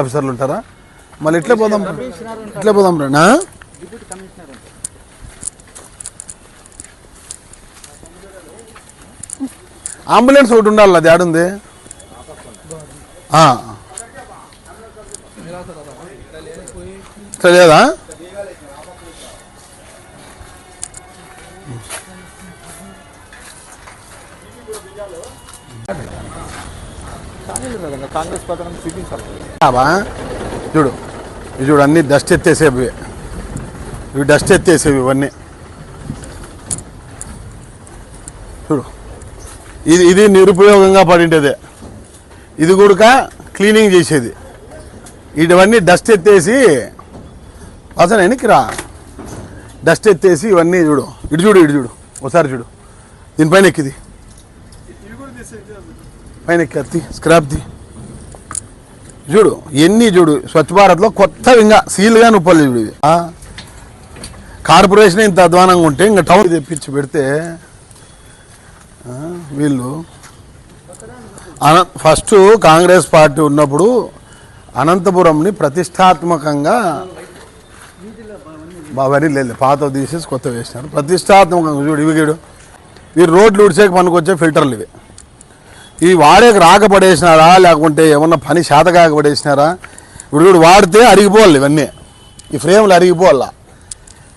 ఆఫీసర్లు ఉంటారా? మళ్ళీ ఇట్లా పోదాం ఇట్లే పోదాం రా అంబులెన్స్ ఒకటి ఉండాలి అది ఆడుంది లేదా? కాంగ్రెస్ పథకం చూపించాలి చూడు ఇవి చూడు అన్ని డస్ట్ ఎత్తేసేవి. ఇవి డస్ట్ ఎత్తేసేవి ఇవన్నీ. చూడు ఇది ఇది నిరుపయోగంగా పడిండేదే. ఇది కూడా క్లీనింగ్ చేసేది. ఇవన్నీ డస్ట్ ఎత్తేసి అసలు వెనక్కి రా. డస్ట్ ఎత్తేసి ఇవన్నీ చూడు ఇటు చూడు ఇటు చూడు ఒకసారి చూడు. దీనిపైన ఎక్కిది. పైన కత్తి స్క్రాప్ది చూడు ఎన్ని చూడు స్వచ్ఛ భారత్లో కొత్త ఇంకా సీల్గా నుప్పలు చూడు ఇవి. కార్పొరేషన్ ఇంత అధ్వానంగా ఉంటే ఇంకా టౌన్ తెప్పించి పెడితే వీళ్ళు. అన ఫస్ట్ కాంగ్రెస్ పార్టీ ఉన్నప్పుడు అనంతపురంని ప్రతిష్టాత్మకంగా అవన్నీ లేదు పాత తీసేసి కొత్త వేసినారు. ప్రతిష్టాత్మకంగా చూడు ఇవి చూడు. వీరు రోడ్లు ఉడిచేకి పనికొచ్చే ఫిల్టర్లు ఇవి. ఈ వాడేకి రాకపడేసినారా? లేకుంటే ఏమన్నా పని శాత కాకపడేసినారా ఇప్పుడు చూడు వాడితే అరిగిపోవాలి ఇవన్నీ. ఈ ఫ్రేమ్లు అరిగిపోవాలా?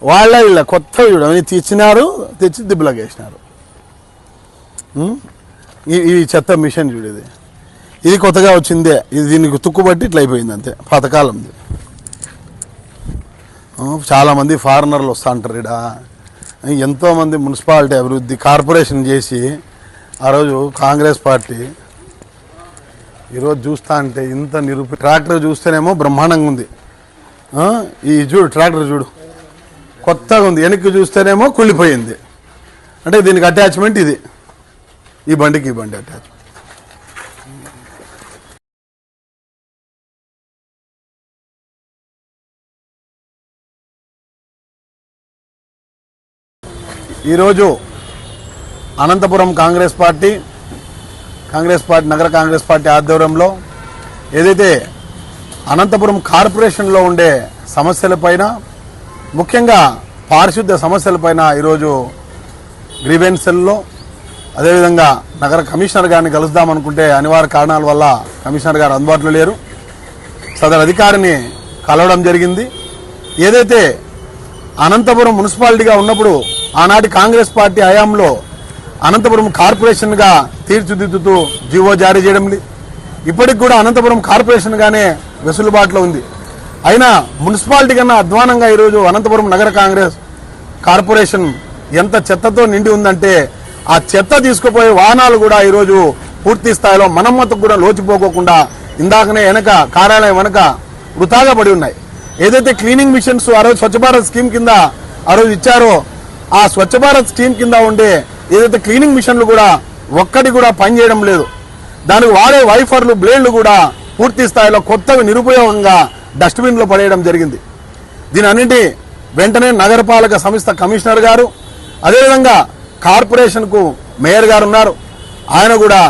వాళ్ళ వీళ్ళ కొత్త చూడు అవన్నీ తెచ్చినారు తెచ్చి దిబ్బలాగా వేసినారు. ఈ ఈ చెత్త మిషన్ చూడు ఇది. ఇది కొత్తగా వచ్చిందే. ఇది దీనికి తుక్కుబట్టి ఇట్లా అయిపోయింది అంతే పాతకాలంది. చాలామంది ఫారినర్లు వస్తూ ఉంటారు ఇక్కడ ఎంతోమంది మున్సిపాలిటీ అభివృద్ధి కార్పొరేషన్ చేసి ఆ రోజు కాంగ్రెస్ పార్టీ ఈరోజు చూస్తా అంటే ఇంత నిరూప ట్రాక్టర్ చూస్తేనేమో బ్రహ్మాండంగా ఉంది. ఈ చూడు ట్రాక్టర్ చూడు. కొత్తగా ఉంది. వెనక్కి చూస్తేనేమో కుళ్ళిపోయింది. అంటే దీనికి అటాచ్మెంట్ ఇది. ఈ బండికి ఈ బండి అటాచ్మెంట్ ఈరోజు అనంతపురం కాంగ్రెస్ పార్టీ కాంగ్రెస్ పార్టీ నగర కాంగ్రెస్ పార్టీ ఆధ్వర్యంలో ఏదైతే అనంతపురం కార్పొరేషన్లో ఉండే సమస్యలపైన ముఖ్యంగా పారిశుద్ధ్య సమస్యలపైన ఈరోజు గ్రీవెన్సెల్లో అదేవిధంగా నగర కమిషనర్ గారిని కలుద్దామనుకుంటే అనివార్య కారణాల వల్ల కమిషనర్ గారు అందుబాటులో లేరు. సదరు అధికారిని కలవడం జరిగింది. ఏదైతే అనంతపురం మున్సిపాలిటీగా ఉన్నప్పుడు ఆనాటి కాంగ్రెస్ పార్టీ హయాంలో అనంతపురం కార్పొరేషన్గా తీర్చిదిద్దుతూ జీవో జారీ చేయడం ఇప్పటికి కూడా అనంతపురం కార్పొరేషన్గానే వెసులుబాటులో ఉంది. అయినా మున్సిపాలిటీ కన్నా అధ్వానంగా ఈరోజు అనంతపురం నగర కాంగ్రెస్ కార్పొరేషన్ ఎంత చెత్తతో నిండి ఉందంటే ఆ చెత్త తీసుకుపోయే వాహనాలు కూడా ఈరోజు పూర్తి స్థాయిలో మరమ్మతుకు కూడా లోచిపోకోకుండా ఇందాకనే వెనక కార్యాలయం వెనక వృథాగా పడి ఉన్నాయి. ఏదైతే క్లీనింగ్ మిషన్స్ ఆ రోజు స్వచ్ఛ భారత్ స్కీమ్ కింద ఆ రోజు ఇచ్చారో ఆ స్వచ్ఛ భారత్ స్కీమ్ కింద ఉండే ఏదైతే క్లీనింగ్ మిషన్లు కూడా ఒక్కటి కూడా పనిచేయడం లేదు దానికి వాడే వైఫర్లు బ్లేడ్లు కూడా పూర్తి స్థాయిలో కొత్తవి నిరుపయోగంగా డస్ట్బిన్లో పడేయడం జరిగింది. దీని అన్నింటి వెంటనే నగరపాలక సంస్థ కమిషనర్ గారు అదేవిధంగా కార్పొరేషన్కు మేయర్ గారు ఉన్నారు. ఆయన కూడా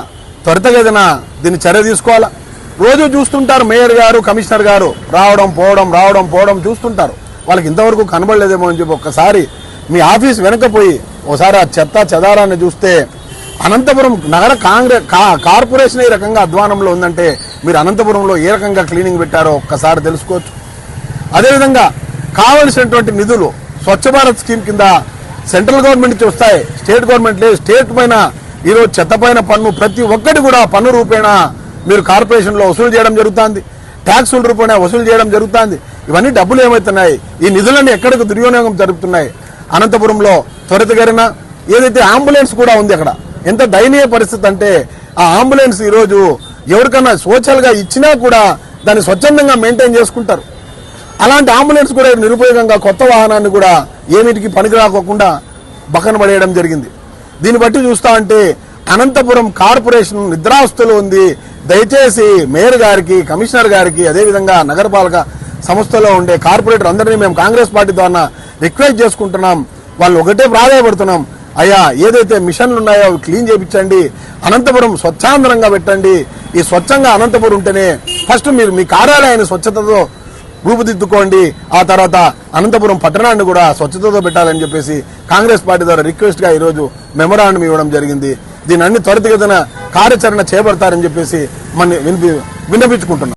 త్వరితగతిన దీన్ని చర్య తీసుకోవాలా? రోజు చూస్తుంటారు మేయర్ గారు కమిషనర్ గారు రావడం పోవడం రావడం పోవడం చూస్తుంటారు. వాళ్ళకి ఇంతవరకు కనబడలేదేమో అని చెప్పి ఒక్కసారి మీ ఆఫీస్ వెనకపోయి ఒకసారి ఆ చెత్త చెదారాన్ని చూస్తే అనంతపురం నగర కాంగ్రెస్ కా- కార్పొరేషన్ ఏ రకంగా అధ్వానంలో ఉందంటే మీరు అనంతపురంలో ఏ రకంగా క్లీనింగ్ పెట్టారో ఒక్కసారి తెలుసుకోవచ్చు. అదేవిధంగా కావలసినటువంటి నిధులు స్వచ్ఛ భారత్ స్కీమ్ కింద సెంట్రల్ గవర్నమెంట్ నుంచి వస్తాయి. స్టేట్ గవర్నమెంట్ లేదు. స్టేట్ పైన ఈరోజు చెత్త పైన పన్ను ప్రతి ఒక్కటి కూడా పన్ను రూపేణా మీరు కార్పొరేషన్లో వసూలు చేయడం జరుగుతుంది. ట్యాక్సుల రూపేణా వసూలు చేయడం జరుగుతుంది. ఇవన్నీ డబ్బులు ఏమవుతున్నాయి ఈ నిధులన్నీ ఎక్కడికి దుర్వినియోగం జరుగుతున్నాయి అనంతపురంలో త్వరితగరిన ఏదైతే అంబులెన్స్ కూడా ఉంది అక్కడ ఎంత దయనీయ పరిస్థితి అంటే ఆ అంబులెన్స్ ఈరోజు ఎవరికన్నా సోషల్గా ఇచ్చినా కూడా దాన్ని స్వచ్ఛందంగా మెయింటైన్ చేసుకుంటారు. అలాంటి అంబులెన్స్ కూడా నిరుపయోగంగా కొత్త వాహనాన్ని కూడా ఏమిటికి పనికి రాకోకుండా బకన పడేయడం జరిగింది. దీన్ని బట్టి చూస్తా అంటే అనంతపురం కార్పొరేషన్ నిద్రావస్థలో ఉంది. దయచేసి మేయర్ గారికి కమిషనర్ గారికి అదేవిధంగా నగరపాలక సంస్థలో ఉండే కార్పొరేటర్ అందరినీ మేము కాంగ్రెస్ పార్టీ ద్వారా రిక్వెస్ట్ చేసుకుంటున్నాం. వాళ్ళు ఒకటే ప్రాధాయపడుతున్నాం. అయ్యా ఏదైతే మిషన్లు ఉన్నాయో అవి క్లీన్ చేయించండి అనంతపురం స్వచ్ఛాందరంగా పెట్టండి. ఈ స్వచ్ఛంగా అనంతపురం ఉంటేనే ఫస్ట్ మీరు మీ కార్యాలయాన్ని స్వచ్ఛతతో రూపుదిద్దుకోండి. ఆ తర్వాత అనంతపురం పట్టణాన్ని కూడా స్వచ్ఛతతో పెట్టాలని చెప్పేసి కాంగ్రెస్ పార్టీ ద్వారా రిక్వెస్ట్గా ఈరోజు మెమరాండం ఇవ్వడం జరిగింది. దీని అన్ని త్వరితగతిన కార్యాచరణ చేపడతారని చెప్పేసి మన వినిపి విన్నపించుకుంటున్నాం.